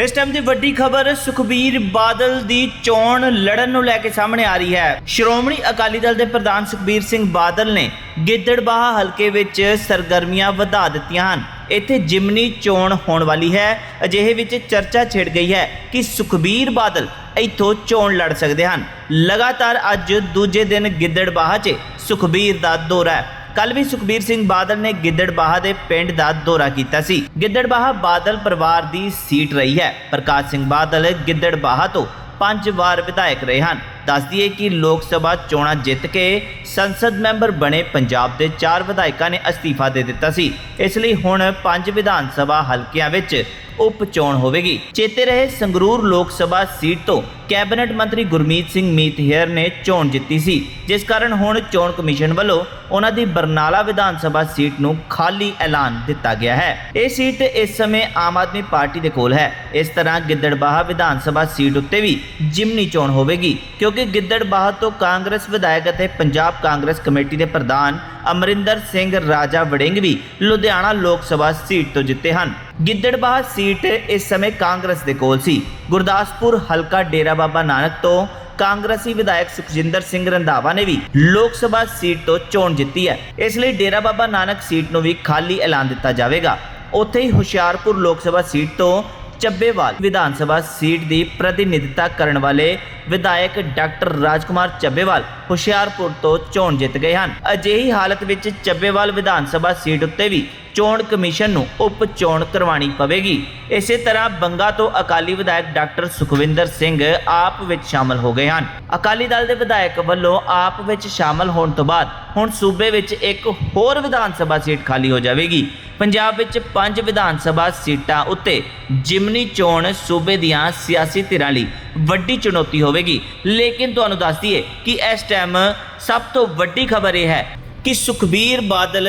ਇਸ ਟਾਈਮ ਦੀ ਵੱਡੀ ਖਬਰ ਸੁਖਬੀਰ ਬਾਦਲ ਦੀ ਚੋਣ ਲੜਨ ਨੂੰ ਲੈ ਕੇ ਸਾਹਮਣੇ ਆ ਰਹੀ ਹੈ। ਸ਼੍ਰੋਮਣੀ ਅਕਾਲੀ ਦਲ ਦੇ ਪ੍ਰਧਾਨ ਸੁਖਬੀਰ ਸਿੰਘ ਬਾਦਲ ਨੇ ਗਿੱਦੜਬਾਹਾ ਹਲਕੇ ਵਿੱਚ ਸਰਗਰਮੀਆਂ ਵਧਾ ਦਿੱਤੀਆਂ ਹਨ। ਇੱਥੇ ਜਿਮਨੀ ਚੋਣ ਹੋਣ ਵਾਲੀ ਹੈ। ਅਜਿਹੇ ਵਿੱਚ ਚਰਚਾ ਛਿੜ ਗਈ ਹੈ ਕਿ ਸੁਖਬੀਰ ਬਾਦਲ ਇੱਥੋਂ ਚੋਣ ਲੜ ਸਕਦੇ ਹਨ। ਲਗਾਤਾਰ ਅੱਜ ਦੂਜੇ ਦਿਨ ਗਿੱਦੜਬਾਹਾ 'ਚ ਸੁਖਬੀਰ ਦਾ ਦੌਰਾ ਹੈ। ਕੱਲ ਵੀ ਸੁਖਬੀਰ ਸਿੰਘ ਬਾਦਲ ਨੇ ਗਿੱਦੜਬਾਹਾ ਦੇ ਪਿੰਡ ਦਾ ਦੌਰਾ ਕੀਤਾ ਸੀ। ਗਿੱਦੜਬਾਹਾ ਬਾਦਲ ਪਰਿਵਾਰ ਦੀ ਸੀਟ ਰਹੀ ਹੈ। ਪ੍ਰਕਾਸ਼ ਸਿੰਘ ਬਾਦਲ ਗਿੱਦੜਬਾਹਾ ਤੋਂ ਪੰਜ ਵਾਰ ਵਿਧਾਇਕ ਰਹੇ ਹਨ। ਦੱਸ ਦਈਏ ਕਿ ਲੋਕ ਸਭਾ ਚੋਣਾਂ ਜਿੱਤ ਕੇ ਸੰਸਦ ਮੈਂਬਰ ਬਣੇ ਪੰਜਾਬ ਦੇ ਚਾਰ ਵਿਧਾਇਕਾਂ ਨੇ ਅਸਤੀਫਾ ਦੇ ਦਿੱਤਾ ਸੀ। ਇਸ ਲਈ ਹੁਣ ਪੰਜ ਵਿਧਾਨ ਸਭਾ ਹਲਕਿਆਂ ਵਿੱਚ ਉਪ ਚੋਣ ਹੋਵੇਗੀ। ਚੇਤੇ ਰਹੇ ਸੰਗਰੂਰ ਲੋਕ ਸਭਾ ਸੀਟ ਤੋਂ ਕੈਬਨਿਟ ਮੰਤਰੀ ਗੁਰਮੀਤ ਸਿੰਘ ਮੀਤਹਿਰ ਨੇ ਚੋਣ ਜਿੱਤੀ ਸੀ, ਜਿਸ ਕਾਰਨ ਹੁਣ ਚੋਣ ਕਮਿਸ਼ਨ ਵੱਲੋਂ ਉਹਨਾਂ ਦੀ ਬਰਨਾਲਾ ਵਿਧਾਨ ਸਭਾ ਸੀਟ ਨੂੰ ਖਾਲੀ ਐਲਾਨ ਦਿੱਤਾ ਗਿਆ ਹੈ। ਇਹ ਸੀਟ ਇਸ ਸਮੇਂ ਆਮ ਆਦਮੀ ਪਾਰਟੀ ਦੇ ਕੋਲ ਹੈ। ਇਸ ਤਰ੍ਹਾਂ ਗਿੱਦੜਬਾਹਾ ਵਿਧਾਨ ਸਭਾ ਸੀਟ ਉੱਤੇ ਵੀ ਜਿਮਨੀ ਚੋਣ ਹੋਵੇਗੀ, ਕਿਉਂਕਿ ਗਿੱਦੜਬਾਹਾ ਤੋਂ ਕਾਂਗਰਸ ਵਿਧਾਇਕ ਅਤੇ ਪੰਜਾਬ ਕਾਂਗਰਸ ਕਮੇਟੀ ਦੇ ਪ੍ਰਧਾਨ ਅਮਰਿੰਦਰ ਸਿੰਘ ਰਾਜਾ ਵੜਿੰਗ ਵੀ ਲੁਧਿਆਣਾ ਲੋਕ ਸਭਾ ਸੀਟ ਤੋਂ ਜਿੱਤੇ ਹਨ। ਗਿੱਦੜਬਾਹਾ ਸੀਟ ਇਸ ਸਮੇਂ ਕਾਂਗਰਸ ਦੇ ਕੋਲ ਸੀ। ਗੁਰਦਾਸਪੁਰ ਹਲਕਾ ਡੇਰਾ ਬਾਬਾ ਨਾਨਕ ਤੋਂ ਕਾਂਗਰਸੀ ਵਿਧਾਇਕ ਸੁਖਜਿੰਦਰ ਸਿੰਘ ਰੰਧਾਵਾ ਨੇ ਵੀ ਲੋਕ ਸਭਾ ਸੀਟ ਤੋਂ ਚੋਣ ਜਿੱਤੀ ਹੈ। ਇਸ ਲਈ ਡੇਰਾ ਬਾਬਾ ਨਾਨਕ ਸੀਟ ਨੂੰ ਵੀ ਖਾਲੀ ਐਲਾਨ ਦਿੱਤਾ ਜਾਵੇਗਾ। ਉੱਥੇ ਹੀ ਹੁਸ਼ਿਆਰਪੁਰ ਲੋਕ ਸਭਾ ਸੀਟ ਤੋਂ ਚੱਬੇਵਾਲ ਵਿਧਾਨ ਸਭਾ ਸੀਟ ਦੀ ਪ੍ਰਤੀਨਿਧਤਾ ਕਰਨ ਵਾਲੇ ਵਿਧਾਇਕ ਡਾਕਟਰ ਰਾਜਕੁਮਾਰ ਚੱਬੇਵਾਲ ਹੁਸ਼ਿਆਰਪੁਰ ਤੋਂ ਚੋਣ ਜਿੱਤ ਗਏ ਹਨ। ਅਜਿਹੀ ਹਾਲਤ ਵਿੱਚ ਚੱਬੇਵਾਲ ਵਿਧਾਨ ਸਭਾ ਸੀਟ ਉੱਤੇ ਵੀ ਚੋਣ ਕਮਿਸ਼ਨ ਨੂੰ ਉਪ ਚੋਣ ਕਰਵਾਉਣੀ ਪਵੇਗੀ। ਇਸੇ ਤਰ੍ਹਾਂ ਬੰਗਾ ਤੋਂ ਅਕਾਲੀ ਵਿਧਾਇਕ ਡਾਕਟਰ ਸੁਖਵਿੰਦਰ ਸਿੰਘ ਆਪ ਵਿੱਚ ਸ਼ਾਮਲ ਹੋ ਗਏ ਹਨ। ਅਕਾਲੀ ਦਲ ਦੇ ਵਿਧਾਇਕ ਵੱਲੋਂ ਆਪ ਵਿੱਚ ਸ਼ਾਮਲ ਹੋਣ ਤੋਂ ਬਾਅਦ ਹੁਣ ਸੂਬੇ ਵਿੱਚ ਇੱਕ ਹੋਰ ਵਿਧਾਨ ਸਭਾ ਸੀਟ ਖਾਲੀ ਹੋ ਜਾਵੇਗੀ। ਪੰਜਾਬ ਵਿੱਚ ਪੰਜ ਵਿਧਾਨ ਸਭਾ ਸੀਟਾਂ ਉੱਤੇ ਜਿਮਨੀ ਚੋਣ ਸੂਬੇ ਦੀਆਂ ਸਿਆਸੀ ਧਿਰਾਂ ਲਈ ਵੱਡੀ ਚੁਣੌਤੀ ਹੋਵੇਗੀ। ਲੇਕਿਨ ਤੁਹਾਨੂੰ ਦੱਸ ਦਈਏ ਕਿ ਇਸ ਟਾਈਮ ਸਭ ਤੋਂ ਵੱਡੀ ਖਬਰ ਇਹ ਹੈ ਕਿ ਸੁਖਬੀਰ ਬਾਦਲ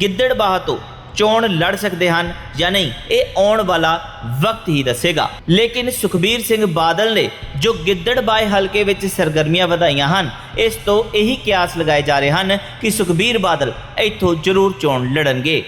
ਗਿੱਦੜਬਾਹ ਤੋਂ ਚੋਣ ਲੜ ਸਕਦੇ ਹਨ ਜਾਂ ਨਹੀਂ, ਇਹ ਆਉਣ ਵਾਲਾ ਵਕਤ ਹੀ ਦੱਸੇਗਾ। ਲੇਕਿਨ ਸੁਖਬੀਰ ਸਿੰਘ ਬਾਦਲ ਨੇ ਜੋ ਗਿੱਦੜਬਾਏ ਹਲਕੇ ਵਿੱਚ ਸਰਗਰਮੀਆਂ ਵਧਾਈਆਂ ਹਨ, ਇਸ ਤੋਂ ਇਹੀ ਕਿਆਸ ਲਗਾਏ ਜਾ ਰਹੇ ਹਨ ਕਿ ਸੁਖਬੀਰ ਬਾਦਲ ਇੱਥੋਂ ਜ਼ਰੂਰ ਚੋਣ ਲੜਨਗੇ।